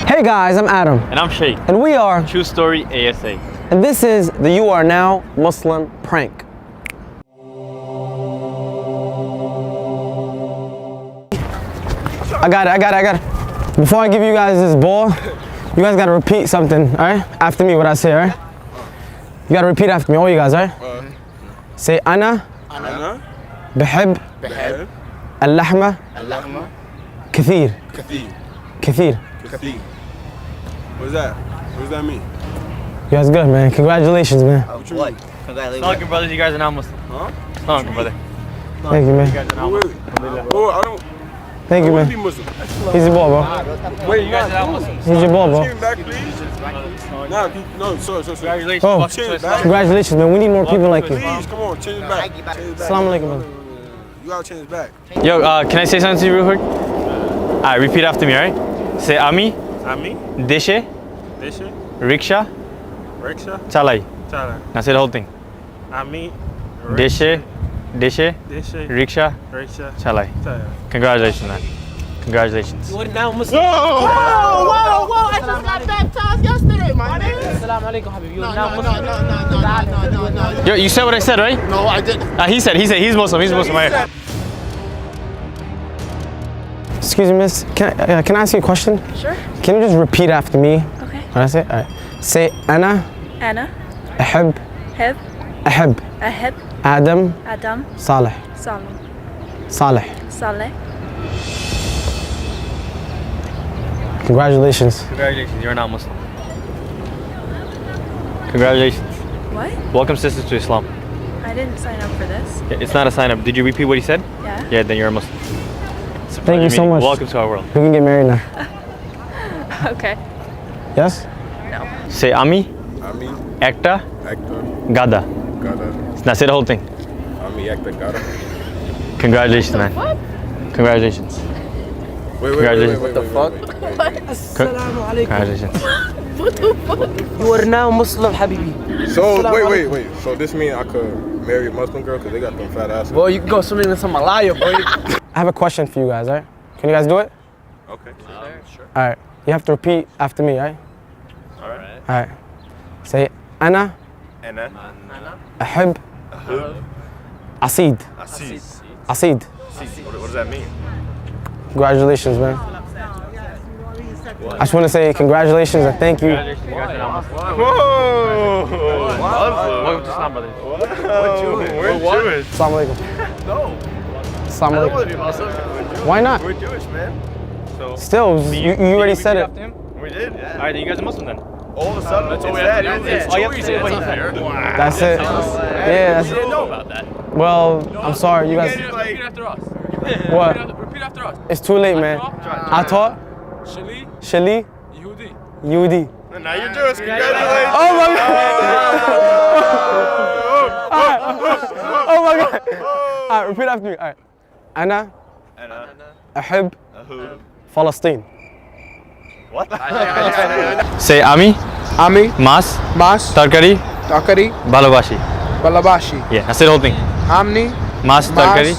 Hey guys, I'm Adam, And I'm Sheikh. and we are, True Story ASA. and this is the You Are Now Muslim prank. I got it, I got it, I got it. Before I give you guys this ball, you guys gotta repeat something, alright? After me, what I say, alright? You gotta repeat after me, all you guys, alright? Say, Ana أنا بحب بحب اللحمة اللحمة كثير كثير Kathir. Kathir. What's that? What does that mean? You guys good, man. Congratulations, man. What you like? Congratulations. Welcome, brothers. You guys are not Muslim. Huh? Welcome, brother. Thank you, man. You guys are not Muslim. Thank you, man. He's your ball, bro. Wait, you guys are Muslim. He's your ball, bro. Came back, please. Nah, no, sorry, sorry, sorry. Congratulations. Oh, congratulations, man. We need more people like you. Please, come on, change it back. Salam alaikum, man. You gotta change it back. Yo, uh, can I say something to you real quick? Alright, repeat after me, alright? Say Ami, আমি Deshe, দেশে Riksha, রিক্সা Chalai. চালাই Now say the whole thing. আমি Deshe, Deshe, দেশে Riksha, রিক্সা Chalai. চালাই Congratulations, man. Congratulations. Whoa, whoa, I just got baptized yesterday, my man. Assalamu alaikum, Habib. You No, are no, now no, no, no, no, no, no, no, no. Yo, you said what I said, right? No, I didn't. Uh, he said, he said, he's Muslim, he's Muslim. Right? Excuse me, miss. Can I, uh, can I ask you a question? Sure. Can you just repeat after me? Okay. What I say? All right. Say أنا أنا أحب أحب أحب أحب آدم آدم صالح صالح صالح. صالح Congratulations. Congratulations, you're not Muslim. Congratulations. What? Welcome, sisters, to Islam. I didn't sign up for this. Yeah, It's not a sign up. Did you repeat what he said? Yeah. Yeah, then you're a Muslim. Thank you so much. Welcome to our world. We can get married now. okay. Yes? No. Say Ami. Ami. Ekta. Ekta. Gada. Gada. Now say the whole thing. Ami Ekta Gada. Congratulations, man. What? Congratulations. Wait, wait, Congratulations. Wait, wait, wait, what the fuck? Congratulations. what the fuck? You are now Muslim, Habibi. So, wait, wait, wait. So, this means I could marry a Muslim girl because they got them fat asses. Well, you can go swimming in some Malaya, boy. I have a question for you guys, all right? Can you guys do it? Okay. All right. You have to repeat after me, all right? All right. All right. Say أنا أنا أحب عصيد أسيد. عصيد. What, what does that mean? Congratulations, man. I just want to say congratulations and thank you. Congratulations, you guys are now Muslim. Whoa! Welcome to Islam, brothers. We're Jewish. Assalamu alaikum. No. Be muslim. Why not? We're Jewish, man. So Still, you, you already said it. We did. Yeah. All right, then you guys are Muslim then. All of a sudden, that's all we have. It's all. That's it. Yeah, that's it. know about that. Well, I'm sorry, you guys. Repeat after us. What? Repeat after us. It's too late, man. I taught. Shali. Shali. Yehudi. Yehudi. Now you're Jewish. Congratulations. Oh my God. Oh my God. Oh. All right, repeat after me. All right. أنا أحب فلسطين. Say Ami, Ami, Mas, Mas, Tarkari, Takari, Balabashi. Balabashi. Yeah, now say the whole thing. Amni, Mas, Mas, Tarkari,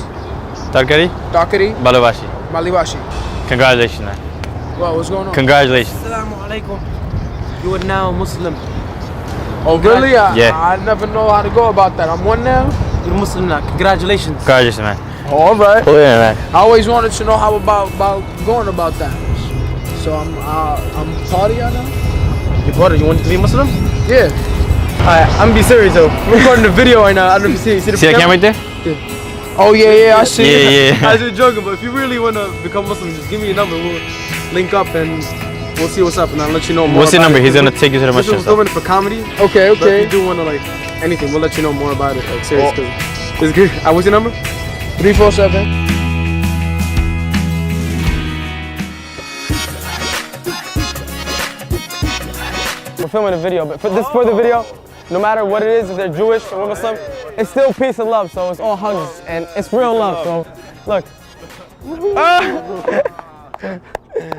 Tarkari, Takari, Balabashi. Malibashi. Congratulations, man. What, what's going on? Congratulations. Assalamu alaikum. You are now Muslim. Oh, really? I, Yeah. I never know how to go about that. I'm one now? You're Muslim now. Congratulations. Congratulations, man. All right. Oh yeah, man. I always wanted to know how about, about going about that. So I'm uh, I'm party now? Your brother, you want to be Muslim? Yeah. Alright, I'm gonna be serious though. We're recording a video right now. I don't know if you see, you see the See that camera right there? Yeah. Oh, yeah, yeah, I see. Yeah, yeah. I was just joking, but if you really want to become Muslim, just give me your number. We'll link up and we'll see what's up, and I'll let you know more. What's your about number? it. He's gonna take you to the This masjid. was doing it for comedy. Okay, okay. But if okay. you do want to like anything, we'll let you know more about it. Like serious, cause it's good. Uh, what's your number? 347. We're filming a video, but for this for the video, no matter what it is, if they're Jewish or Muslim, it's still peace and love. So it's all hugs and it's real love. So look.